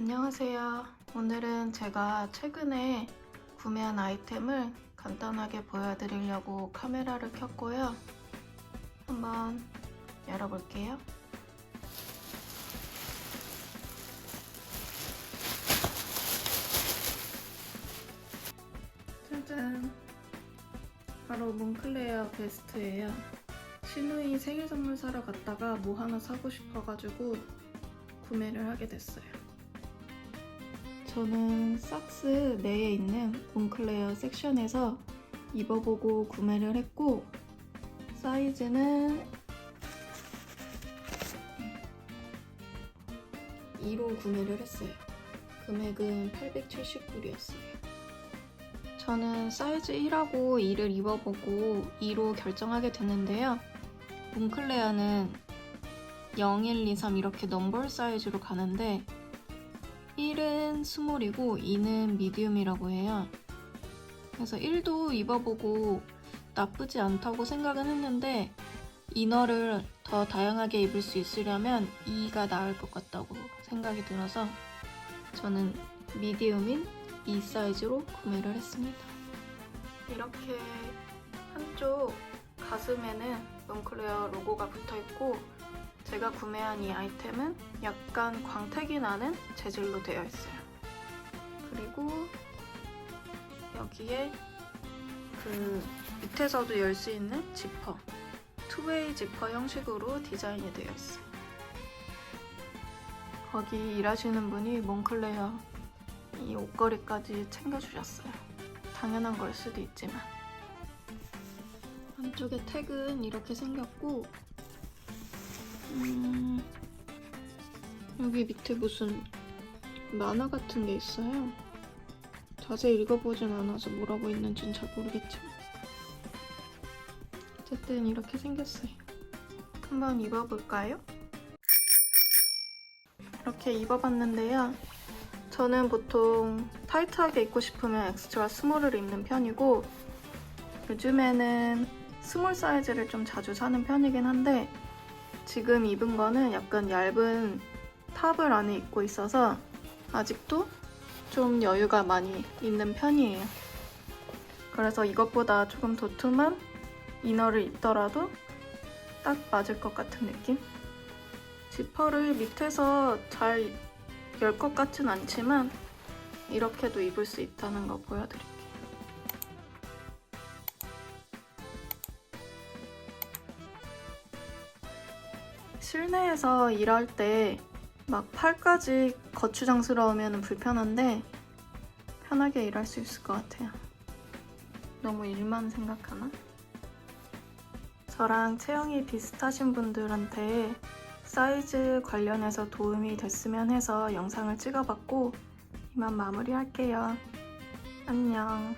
안녕하세요. 오늘은 제가 최근에 구매한 아이템을 간단하게 보여드리려고 카메라를 켰고요. 한번 열어볼게요. 짜잔. 바로 몽클레어 베스트예요. 신우이 생일 선물 사러 갔다가 뭐 하나 사고 싶어가지고 구매를 하게 됐어요. 저는 삭스 내에 있는 몽클레어 섹션에서 입어보고 구매를 했고 사이즈는 2로 구매를 했어요. 금액은 870불이었어요. 저는 사이즈 1하고 2를 입어보고 2로 결정하게 됐는데요. 몽클레어는 0, 1, 2, 3 이렇게 넘버 사이즈로 가는데 1은 스몰이고 2는 미디움이라고 해요. 그래서 1도 입어보고 나쁘지 않다고 생각은 했는데 이너를 더 다양하게 입을 수 있으려면 2가 나을 것 같다고 생각이 들어서 저는 미디움인 2 사이즈로 구매를 했습니다. 이렇게 한쪽 가슴에는 몽클레어 로고가 붙어 있고 제가 구매한 이 아이템은 약간 광택이 나는 재질로 되어 있어요. 그리고 여기에 그 밑에서도 열 수 있는 지퍼, 투웨이 지퍼 형식으로 디자인이 되어 있어요. 거기 일하시는 분이 몽클레어 이 옷걸이까지 챙겨주셨어요. 당연한 걸 수도 있지만. 한쪽에 택은 이렇게 생겼고, 음, 여기 밑에 무슨 만화 같은 게 있어요. 자세히 읽어보진 않아서 뭐라고 있는지는 잘 모르겠지만. 어쨌든 이렇게 생겼어요. 한번 입어볼까요? 이렇게 입어봤는데요. 저는 보통 타이트하게 입고 싶으면 엑스트라 스몰을 입는 편이고 요즘에는 스몰 사이즈를 좀 자주 사는 편이긴 한데 지금 입은 거는 약간 얇은 탑을 안에 입고 있어서 아직도 좀 여유가 많이 있는 편이에요. 그래서 이것보다 조금 도톰한 이너를 입더라도 딱 맞을 것 같은 느낌? 지퍼를 밑에서 잘 열 것 같진 않지만 이렇게도 입을 수 있다는 거 보여드릴게요. 실내에서 일할 때 막 팔까지 거추장스러우면 불편한데 편하게 일할 수 있을 것 같아요. 너무 일만 생각하나? 저랑 체형이 비슷하신 분들한테 사이즈 관련해서 도움이 됐으면 해서 영상을 찍어봤고 이만 마무리할게요. 안녕.